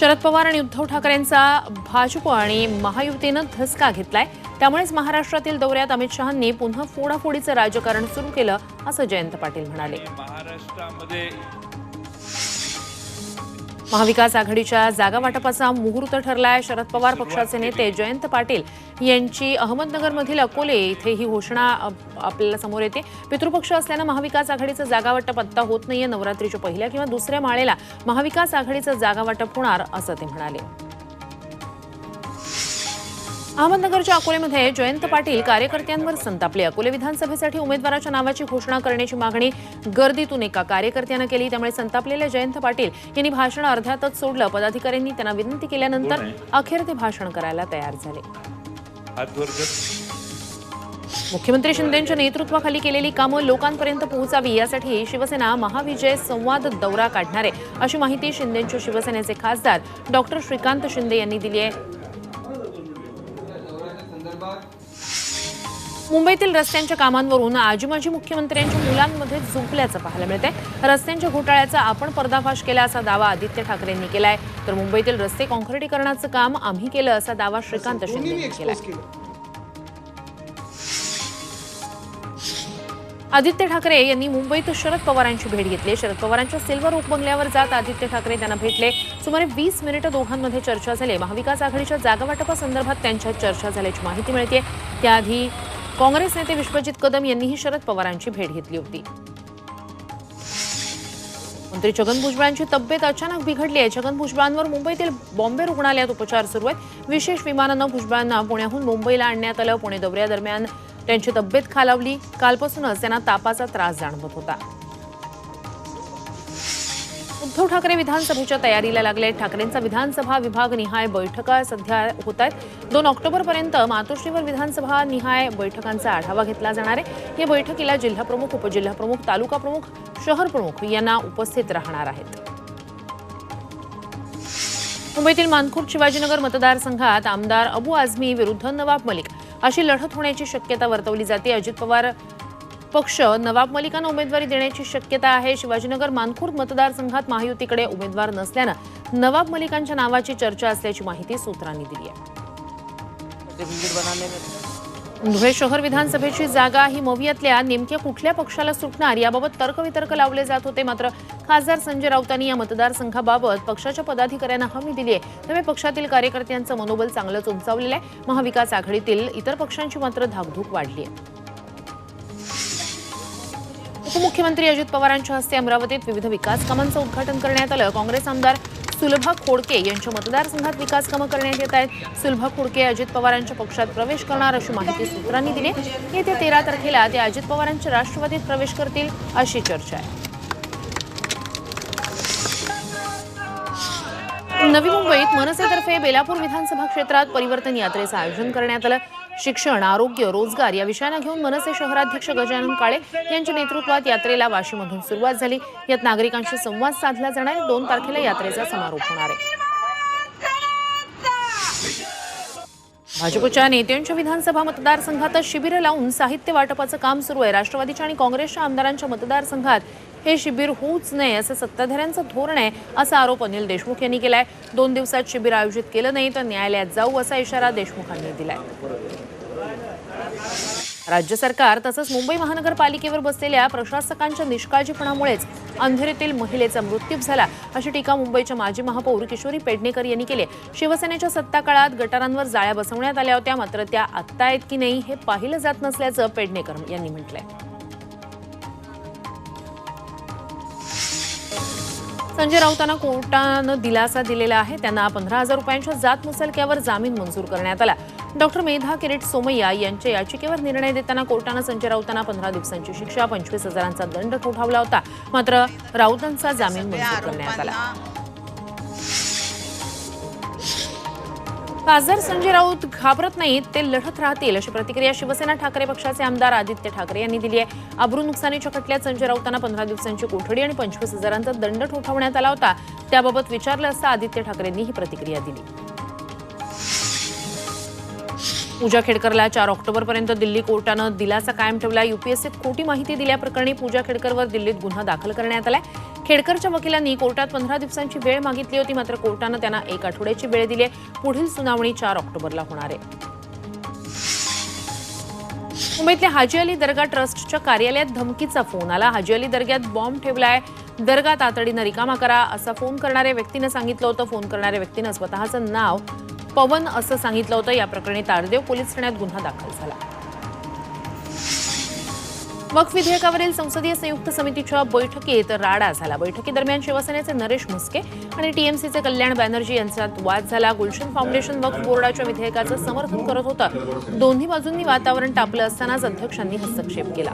शरद पवार आणि उद्धव ठाकरेंचा भाजप आणि महायुतीनं धसका घेतलाय. त्यामुळेच महाराष्ट्रातील दौऱ्यात अमित शहांनी पुन्हा फोडाफोडीचं राजकारण सुरू केलं असं जयंत पाटील म्हणाले. महाराष्ट्रामध्ये महाविकास आघाडीच्या जागा वाटपाचा मुहूर्त ठरलाय. शरद पवार पक्षाचे नेते जयंत पाटील यांची अहमदनगरमधील अकोले इथे ही घोषणा आपल्याला समोर येते. पितृपक्ष असल्यानं महाविकास आघाडीचं जागा वाटप आत्ता होत नाहीये. नवरात्रीच्या पहिल्या किंवा दुसऱ्या माळेला महाविकास आघाडीचं जागा वाटप होणार असं ते म्हणाले. अहमदनगरच्या अकोलेमध्ये जयंत पाटील कार्यकर्त्यांवर संतापले अकोले विधानसभेसाठी उमेदवाराच्या नावाची घोषणा करण्याची मागणी गर्दीतून एका कार्यकर्त्यानं केली. त्यामुळे संतापलेले जयंत पाटील यांनी भाषण अर्ध्यातच सोडलं. पदाधिकाऱ्यांनी त्यांना विनंती केल्यानंतर अखेर ते भाषण करायला तयार झाले. मुख्यमंत्री शिंदेच्या नेतृत्वाखाली केलेली कामं लोकांपर्यंत पोहोचावी यासाठी शिवसेना महाविजय संवाद दौरा काढणार आहे अशी माहिती शिंदेच्या शिवसेनेचे खासदार डॉक्टर श्रीकांत शिंदे यांनी दिली आहे. मुंबईतील रस्त्यांच्या कामांवरून आजी माजी मुख्यमंत्र्यांच्या मुलांमध्ये झुंपल्याचं पाहायला मिळतंय. रस्त्यांच्या घोटाळ्याचा आपण पर्दाफाश केला असा दावा आदित्य ठाकरेंनी केलाय. तर मुंबईतील रस्ते कॉन्क्रिटीकरणाचं काम आम्ही केलं असा दावा श्रीकांत शिंदे यांनी केलाय. आदित्य ठाकरे यांनी मुंबईत शरद पवारांची भेट घेतली. शरद पवारांच्या सिल्वर ओक बंगल्यावर जात आदित्य ठाकरे त्यांना भेटले. सुमारे वीस मिनिटं दोघांमध्ये चर्चा झाली. महाविकास आघाडीच्या जागा वाटपासंदर्भात त्यांच्यात चर्चा झाल्याची माहिती मिळते त्याआधी काँग्रेस नेते विश्वजित कदम यांनीही शरद पवारांची भेट घेतली होती. मंत्री छगन भुजबळांची तब्येत अचानक बिघडली आहे. छगन भुजबळांवर मुंबईतील बॉम्बे रुग्णालयात उपचार सुरू आहेत. विशेष विमानानं भुजबळांना पुण्याहून मुंबईला आणण्यात आलं. पुणे दौऱ्यादरम्यान त्यांची तब्येत खालावली. कालपासूनच त्यांना तापाचा त्रास जाणवत होता. उद्धव ठाकरे विधानसभेच्या तयारीला लागले. ठाकरेंचा विधानसभा विभाग निहाय बैठका सध्या होत आहेत दोन ऑक्टोबरपर्यंत मातोश्रीवर विधानसभा निहाय बैठकांचा आढावा घेतला जाणार आहे. या बैठकीला जिल्हाप्रमुख उपजिल्हाप्रमुख तालुका प्रमुख शहर प्रमुख यांना उपस्थित राहणार आहेत. मुंबईतील मानखुर्द शिवाजीनगर मतदारसंघात आमदार अबू आझमी विरुद्ध नवाब मलिक अशी लढत होण्याची शक्यता वर्तवली जाते. अजित पवार पक्ष नवाब मलिकांना उमेदवारी देण्याची शक्यता आहे. शिवाजीनगर मानखुर्द मतदारसंघात महायुतीकडे उमेदवार नसल्यानं नवाब मलिकांच्या नावाची चर्चा असल्याची माहिती सूत्रांनी दिली आहे. धुळे शहर विधानसभेची जागा ही मवियातल्या नेमक्या कुठल्या पक्षाला सुटणार याबाबत तर्कवितर्क लावले जात होते. मात्र खासदार संजय राऊतांनी या मतदारसंघाबाबत पक्षाच्या पदाधिकाऱ्यांना हमी दिली आहे. त्यामुळे पक्षातील कार्यकर्त्यांचं मनोबल चांगलंच उंचावलेलं आहे. महाविकास आघाडीतील इतर पक्षांची मात्र धाकधूक वाढली आहे. उपमुख्यमंत्री अजित पवारांच्या हस्ते अमरावतीत विविध विकास कामांचं उद्घाटन करण्यात आलं. काँग्रेस आमदार सुलभा खोडके यांच्या मतदारसंघात विकास कामं करण्यात येत आहेत. सुलभा खोडके अजित पवारांच्या पक्षात प्रवेश करणार अशी माहिती सूत्रांनी दिली. येत्या तेरा तारखेला ते अजित पवारांच्या राष्ट्रवादीत प्रवेश करतील अशी चर्चा आहे. नवी मुंबईत मनसेतर्फे बेलापूर विधानसभा क्षेत्रात परिवर्तन यात्रेचं आयोजन करण्यात आलं. शिक्षण आरोग्य रोजगार या विषयांना घेऊन मनसे शहराध्यक्ष गजानन काळे यांच्या नेतृत्वात यात्रेला वाशीमधून सुरुवात झाली. यात नागरिकांशी संवाद साधला जाणार दोन तारखेला यात्रेचा समारोप होणार आहे. भाजपच्या नेत्यांच्या विधानसभा मतदारसंघातच शिबिरं लावून साहित्य वाटपाचं काम सुरू आहे. राष्ट्रवादीच्या आणि काँग्रेसच्या आमदारांच्या मतदारसंघात हे शिबिर होऊच नये असं सत्ताधाऱ्यांचं धोरण आहे असा आरोप अनिल देशमुख यांनी केलाय. दोन दिवसात शिबिर आयोजित केलं नाही तर न्यायालयात जाऊ असा इशारा देशमुखांनी दिलाय. राज्य सरकार तसंच मुंबई महानगरपालिकेवर बसलेल्या प्रशासकांच्या निष्काळजीपणामुळेच अंधेरीतील महिलेचा मृत्यू झाला. अशी टीका मुंबईच्या माजी महापौर किशोरी पेडणेकर यांनी केली शिवसेनेच्या सत्ता काळात गटारांवर जाळ्या बसवण्यात आल्या होत्या मात्र त्या आत्ता आहेत की नाही हे पाहिलं जात नसल्याचं पेडणेकर यांनी म्हटलंय. संजय राऊतांना कोर्टानं दिलासा दिलेला आहे. त्यांना पंधरा हजार रुपयांच्या जात मुसलक्यावर जामीन मंजूर करण्यात आला. डॉक्टर मेधा किरीट सोमय्या यांच्या याचिकेवर निर्णय देताना कोर्टानं संजय राऊतांना पंधरा दिवसांची शिक्षा पंचवीस हजारांचा दंड ठोठावला होता. मात्र राऊतांचा जामीन मंजूर करण्यात आला. खासदार संजय राऊत घाबरत नाहीत ते लढत राहतील अशी प्रतिक्रिया शिवसेना ठाकरे पक्षाचे आमदार आदित्य ठाकरे यांनी दिली आहे. अब्रू नुकसानीच्या खटल्यात संजय राऊतांना पंधरा दिवसांची कोठडी आणि पंचवीस हजारांचा दंड ठोठावण्यात आला होता. त्याबाबत विचारलं असता आदित्य ठाकरेंनी ही प्रतिक्रिया दिली. पूजा खेडकरला चार ऑक्टोबरपर्यंत दिल्ली कोर्टानं दिलासा कायम ठेवला. युपीएससीत खोटी माहिती दिल्याप्रकरणी पूजा खेडकरवर दिल्लीत गुन्हा दाखल करण्यात आलाय. खेडकरच्या वकिलांनी कोर्टात पंधरा दिवसांची वेळ मागितली होती मात्र कोर्टानं त्यांना एक आठवड्याची वेळ दिली आहे. पुढील सुनावणी चार ऑक्टोबरला होणार आहे. मुंबईतल्या हाजी अली दर्गा ट्रस्टच्या कार्यालयात धमकीचा फोन आला. हाजी अली दर्ग्यात बॉम्ब ठेवलाय. दर्गा तातडीनं रिकामा करा असा फोन करणाऱ्या व्यक्तीनं सांगितलं होतं. फोन करणाऱ्या व्यक्तीनं स्वतःचं नाव पवन असं सांगितलं होतं. या प्रकरणी तारदेव पोलीस ठाण्यात गुन्हा दाखल झाला. वक्फ विधेयकावरील संसदीय संयुक्त समितीच्या बैठकीत राडा झाला. बैठकीदरम्यान शिवसेनेचे नरेश म्हस्के आणि टीएमसीचे कल्याण बॅनर्जी यांच्यात वाद झाला. गुलशन फाउंडेशन वक्फ बोर्डाच्या विधेयकाचं समर्थन करत होतं. दोन्ही बाजूंनी वातावरण तापलं असतानाच अध्यक्षांनी हस्तक्षेप केला.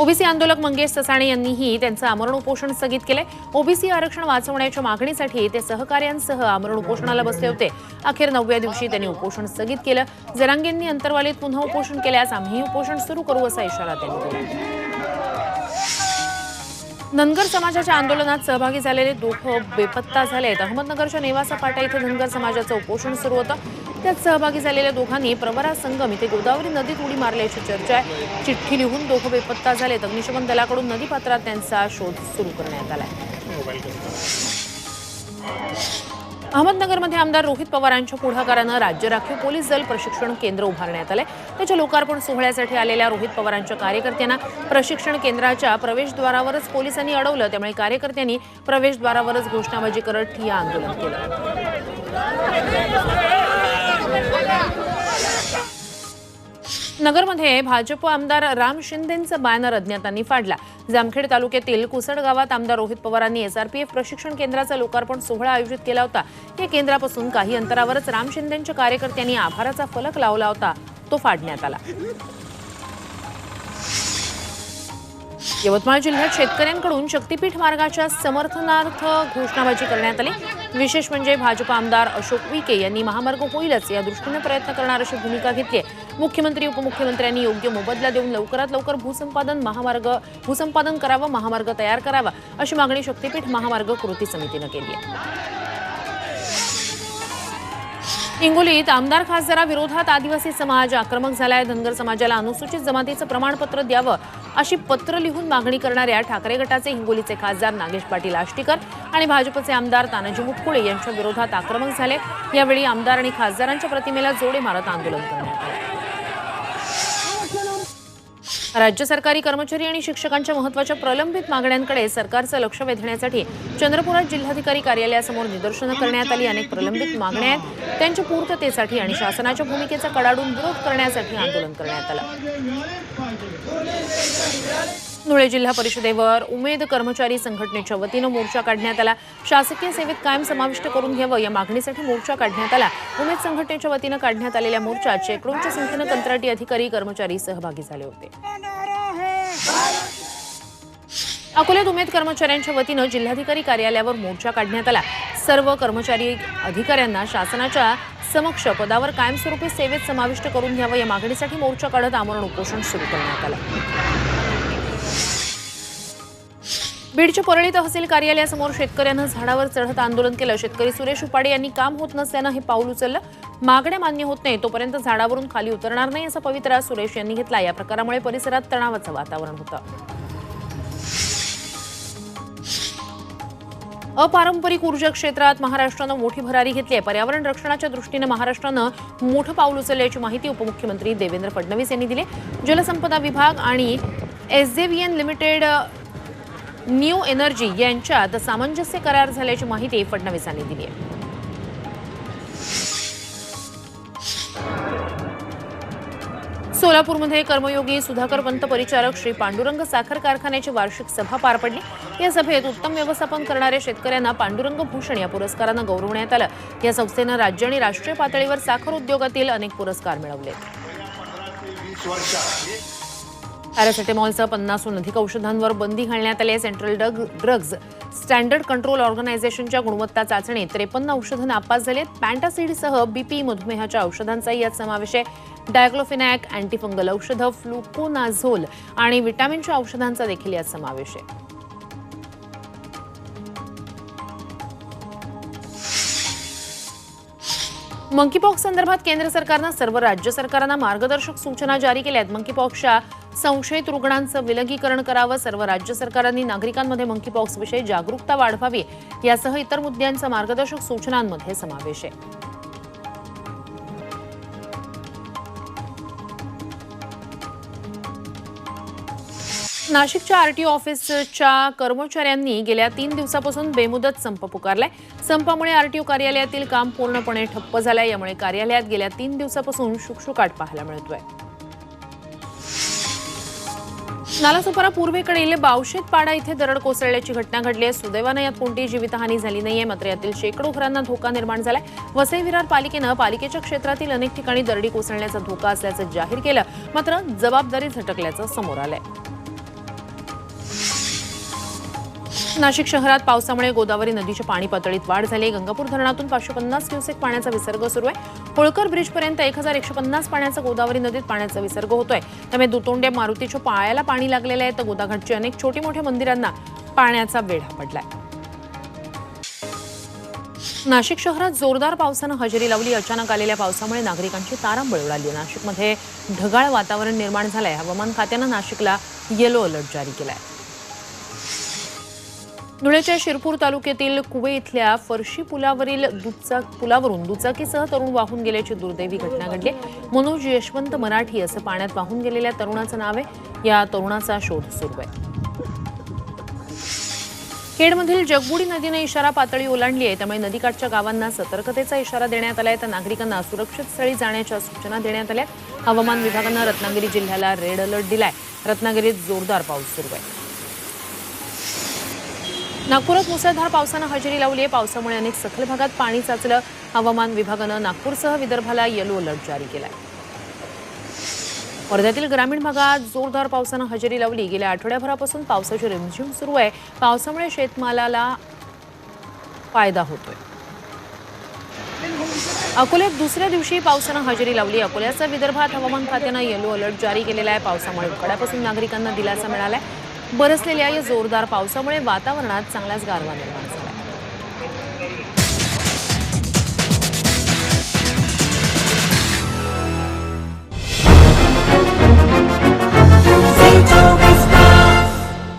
ओबीसी आंदोलक मंगेश ससाणे यांनीही त्यांचं आमरण उपोषण स्थगित केलंय. ओबीसी आरक्षण वाचवण्याच्या मागणीसाठी ते सहकार्यांसह आमरण उपोषणाला बसले होते. अखेर नवव्या दिवशी त्यांनी उपोषण स्थगित केलं. जरांगेंनी अंतर्वालीत पुन्हा उपोषण केल्यास आम्ही उपोषण सुरू करू असा इशारा त्यांनी दिला. धनगर समाजाच्या आंदोलनात सहभागी झालेले दोघं बेपत्ता झाले आहेत. अहमदनगरच्या नेवासा फाटा इथे धनगर समाजाचं उपोषण सुरू होतं. त्यात सहभागी झालेल्या दोघांनी प्रवरा संगम इथे गोदावरी नदीत उडी मारल्याची चर्चा आहे. चिठ्ठी लिहून दोघं बेपत्ता झालेत. अग्निशमन दलाकडून नदीपात्रात त्यांचा शोध सुरू करण्यात आलाय. अहमदनगरमध्ये आमदार रोहित पवारांच्या पुढाकारानं राज्य राखीव पोलीस दल प्रशिक्षण केंद्र उभारण्यात आलंय. त्याच्या लोकार्पण सोहळ्यासाठी आलेल्या रोहित पवारांच्या कार्यकर्त्यांना प्रशिक्षण केंद्राच्या प्रवेशद्वारावरच पोलिसांनी अडवलं. त्यामुळे कार्यकर्त्यांनी प्रवेशद्वारावरच घोषणाबाजी करत ठिय्या आंदोलन केलं. नगरमध्ये भाजप आमदार राम शिंदेंचं बॅनर अज्ञातांनी फाडला. जामखेड तालुक्यातील कुसड गावात आमदार रोहित पवारांनी एसआरपीएफ प्रशिक्षण केंद्राचा लोकार्पण सोहळा आयोजित केला होता. या केंद्रापासून काही अंतरावरच राम शिंदेंच्या कार्यकर्त्यांनी आभाराचा फलक लावला होता. तो फाडण्यात आला. यवतमाळ जिल्ह्यात शेतकऱ्यांकडून शक्तीपीठ मार्गाच्या समर्थनार्थ घोषणाबाजी करण्यात आली. विशेष म्हणजे भाजप आमदार अशोक विके यांनी महामार्ग होईलच या दृष्टीने प्रयत्न करणार अशी भूमिका घेतली आहे मुख्यमंत्री उपमुख्यमंत्र्यांनी योग्य मोबदला देऊन लवकरात लवकर भूसंपादन महामार्ग भूसंपादन करावं महामार्ग तयार करावा अशी मागणी शक्तीपीठ महामार्ग कृती समितीनं केली आहे. हिंगोलीत आमदार खासदाराविरोधात आदिवासी समाज आक्रमक झालाय. धनगर समाजाला अनुसूचित जमातीचं प्रमाणपत्र द्यावं अशी पत्र लिहून मागणी करणाऱ्या ठाकरे गटाचे हिंगोलीचे खासदार नागेश पाटील आष्टीकर आणि भाजपचे आमदार तानाजी मुटकुळे यांच्या विरोधात आक्रमक झाले. यावेळी आमदार आणि खासदारांच्या प्रतिमेला जोडे मारत आंदोलन करण्यात आलं. राज्य सरकारी कर्मचारी आणि शिक्षकांच्या महत्त्वाच्या प्रलंबित मागण्यांकडे सरकारचं लक्ष वेधण्यासाठी चंद्रपुरात जिल्हाधिकारी कार्यालयासमोर निदर्शनं करण्यात आली. अनेक प्रलंबित मागण्या आहेत. त्यांच्या पूर्ततेसाठी आणि शासनाच्या भूमिकेचा कडाडून विरोध करण्यासाठी आंदोलन करण्यात आलं. धुळे जिल्हा परिषदेवर उमेद कर्मचारी संघटनेच्या वतीनं मोर्चा काढण्यात आला. शासकीय सेवेत कायम समाविष्ट करून घ्यावं या मागणीसाठी मोर्चा काढण्यात आला. उमेद संघटनेच्या वतीनं काढण्यात आलेल्या मोर्चात शेकडोंच्या संख्येनं कंत्राटी अधिकारी कर्मचारी सहभागी झाले होते. अकोल्यात उमेद कर्मचाऱ्यांच्या वतीनं जिल्हाधिकारी कार्यालयावर मोर्चा काढण्यात आला. सर्व कर्मचारी अधिकाऱ्यांना शासनाच्या समक्ष पदावर कायमस्वरूपी सेवेत समाविष्ट करून घ्यावं या मागणीसाठी मोर्चा काढत आमरण उपोषण सुरू करण्यात आलं. बीडच्या परळी तहसील कार्यालयासमोर शेतकऱ्यानं झाडावर चढत आंदोलन केलं. शेतकरी सुरेश उपाडे यांनी काम होत नसल्यानं हे पाऊल उचललं. मागण्या मान्य होत नाही तोपर्यंत झाडावरून खाली उतरणार नाही असा पवित्रा सुरेश यांनी घेतला. या प्रकारामुळे परिसरात तणावाचं वातावरण होतं. अपारंपरिक ऊर्जा क्षेत्रात महाराष्ट्रानं मोठी भरारी घेतली आहे. पर्यावरण रक्षणाच्या दृष्टीनं महाराष्ट्रानं मोठं पाऊल उचलल्याची माहिती उपमुख्यमंत्री देवेंद्र फडणवीस यांनी दिली. जलसंपदा विभाग आणि एसजेव्हीएन लिमिटेड न्यू एनर्जी यांच्यात सामंजस्य करार झाल्याची माहिती फडणवीसांनी दिली आहे. सोलापूरमध्ये कर्मयोगी सुधाकर पंत परिचारक श्री पांडुरंग साखर कारखान्याची वार्षिक सभा पार पडली. या सभेत उत्तम व्यवस्थापन करणाऱ्या शेतकऱ्यांना पांडुरंग भूषण या पुरस्कारानं गौरवण्यात आलं. या संस्थेनं राज्य आणि राष्ट्रीय पातळीवर साखर उद्योगातील अनेक पुरस्कार मिळवले. पॅरासिटेमॉलसह पन्नासहून अधिक औषधांवर बंदी घालण्यात आली आहे. Central drug drugs standard control ऑर्गनायझेशनच्या गुणवत्ता चाचणीत त्रेपन्न औषधं नापास झाली आहेत. पॅन्टासिडसह बीपी मधुमेहाच्या औषधांचाही यात समावेश आहे. डायक्लोफिनॅक अँटीफंगल औषधं फ्लुकोनाझोल आणि विटॅमिनच्या औषधांचा देखील यात समावेश आहे. मंकीपॉक्स संदर्भात केंद्र सरकारनं सर्व राज्य सरकारांना मार्गदर्शक सूचना जारी केल्या आहेत. मंकीपॉक्सच्या संशयित रुग्णांचं विलगीकरण करावं. सर्व राज्य सरकारांनी नागरिकांमध्ये मंकीपॉक्सविषयी जागरूकता वाढवावी. यासह इतर मुद्द्यांचा मार्गदर्शक सूचनांमध्ये समावेश आहे. नाशिकच्या आरटीओ ऑफिसच्या कर्मचाऱ्यांनी गेल्या तीन दिवसापासून बेमुदत संप पुकारलाय. संपामुळे आरटीओ कार्यालयातील काम पूर्णपणे ठप्प झालंय. यामुळे कार्यालयात गेल्या तीन दिवसापासून शुकशुकाट पाहायला मिळतोय. नालासोपारा पूर्वेकडील बावशेत पाडा इथे दरड कोसळल्याची घटना घडली आहे. सुदैवानं यात कोणतीही जीवितहानी झाली नाहीये. मात्र यातील शेकडो घरांना धोका निर्माण झालाय. वसई विरार पालिकेनं पालिकेच्या क्षेत्रातील अनेक ठिकाणी दरडी कोसळण्याचा धोका असल्याचं जाहीर केलं. मात्र जबाबदारी झटकल्याचं समोर आलंय. नाशिक शहरात पावसामुळे गोदावरी नदीच्या पाणी पातळीत वाढ झाली. आहे. गंगापूर धरणातून पाचशे पन्नास क्युसेक पाण्याचा विसर्ग सुरू आहे. होळकर ब्रिजपर्यंत एक हजार एकशे पन्नास पाण्याचा गोदावरी नदीत पाण्याचा विसर्ग होतोय. त्यामुळे दुतोंड्या मारुतीच्या पायाला पाणी लागलेलं आहे. तर गोदाघाटची अनेक छोटी मोठ्या मंदिरांना पाण्याचा वेढा पडलाय. नाशिक शहरात जोरदार पावसानं हजेरी लावली. अचानक आलेल्या पावसामुळे नागरिकांची तारांबळ उडाली नाशिकमध्ये ढगाळ वातावरण निर्माण झालंय. हवामान खात्यानं नाशिकला येलो अलर्ट जारी केलाय. धुळ्याच्या शिरपूर तालुक्यातील कुवे इथल्या फरशी पुलावरील दुचाक पुलावरून दुचाकीसह तरुण वाहून गेल्याची दुर्दैवी घटना घडली. मनोज यशवंत मराठी असं पाण्यात वाहून गेलेल्या तरुणाचं नाव आहे. या तरुणाचा शोध सुरू आहे. खेडमधील जगबुडी नदीने इशारा पातळी ओलांडली आहे. त्यामुळे नदीकाठच्या गावांना सतर्कतेचा इशारा देण्यात आलाय. तर नागरिकांना सुरक्षित स्थळी जाण्याच्या सूचना देण्यात आल्या. हवामान विभागानं रत्नागिरी जिल्ह्याला रेड अलर्ट दिलाय. रत्नागिरीत जोरदार पाऊस सुरू आहे. नागपुरात मुसळधार पावसानं हजेरी लावली आहे. पावसामुळे अनेक सखल भागात पाणी साचलं. हवामान विभागानं नागपूरसह विदर्भाला येलो अलर्ट जारी केलाय. वर्ध्यातील ग्रामीण भागात जोरदार पावसानं हजेरी लावली. गेल्या आठवड्याभरापासून पावसाची रिमझिम सुरू आहे. पावसामुळे शेतमालाला फायदा होतोय. अकोल्यात दुसऱ्या दिवशी पावसानं हजेरी लावली. अकोल्याचा विदर्भात हवामान खात्यानं येलो अलर्ट जारी केलेला आहे. पावसामुळे उकड्यापासून नागरिकांना दिलासा आहे बरसलेल्या या जोरदार पावसामुळे वातावरणात चांगलाच गारवा निर्माण झाला.